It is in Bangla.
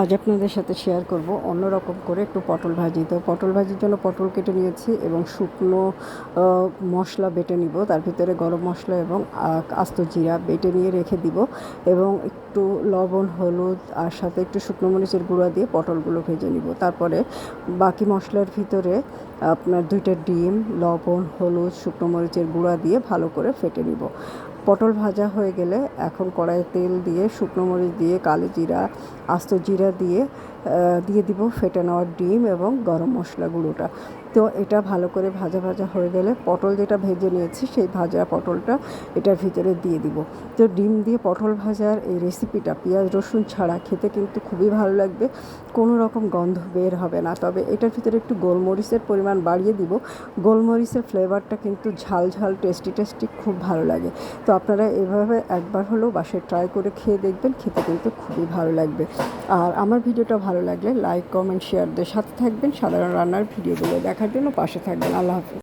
আজ আপনাদের সাথে শেয়ার করব। অন্যরকম করে একটু পটল ভাজি। তো পটল ভাজির জন্য পটল কেটে নিয়েছি এবং শুকনো মশলা বেটে নিব। তার ভিতরে গরম মশলা এবং আস্ত জিরা বেটে নিয়ে রেখে দিব এবং একটু লবণ, হলুদ আর সাথে একটু শুকনো মরিচের গুঁড়া দিয়ে পটলগুলো ভেজে নিব। তারপরে বাকি মশলার ভিতরে আপনার দুইটা ডিম, লবণ, হলুদ, শুকনো মরিচের গুঁড়া দিয়ে ভালো করে ফেটে নিব। পটল ভাজা হয়ে গেলে এখন কড়াইয়ে তেল দিয়ে শুকনো মরিচ দিয়ে কালো জিরা, আস্ত জিরা দিয়ে আহ, দিয়ে দিব ফেটে নেওয়া ডিম এবং গরম মশলা গুঁড়োটা। তো এটা ভালো করে ভাজা ভাজা হয়ে গেলে পটল যেটা ভেজে নিয়েছি, সেই ভাজা পটলটা এটার ভিতরে দিয়ে দিব। তো ডিম দিয়ে পটল ভাজার এই রেসিপিটা পেঁয়াজ, রসুন ছাড়া খেতে কিন্তু খুবই ভালো লাগবে। কোনো রকম গন্ধ বের হবে না। তবে এটার ভিতরে একটু গোলমরিচের পরিমাণ বাড়িয়ে দিব। গোলমরিচের ফ্লেভারটা কিন্তু ঝাল ঝাল টেস্টি টেস্টি খুব ভালো লাগে। তো আপনারা এভাবে একবার হলেও বাসায় ট্রাই করে খেয়ে দেখবেন, খেতে কিন্তু খুবই ভালো লাগবে। আর আমার ভিডিওটা ভালো লাগলে লাইক কমেন্ট শেয়ার সাথে থাকবেন। সাধারণ রান্নার ভিডিওগুলো দেখার জন্য পাশে থাকবেন। আল্লাহ হাফিজ।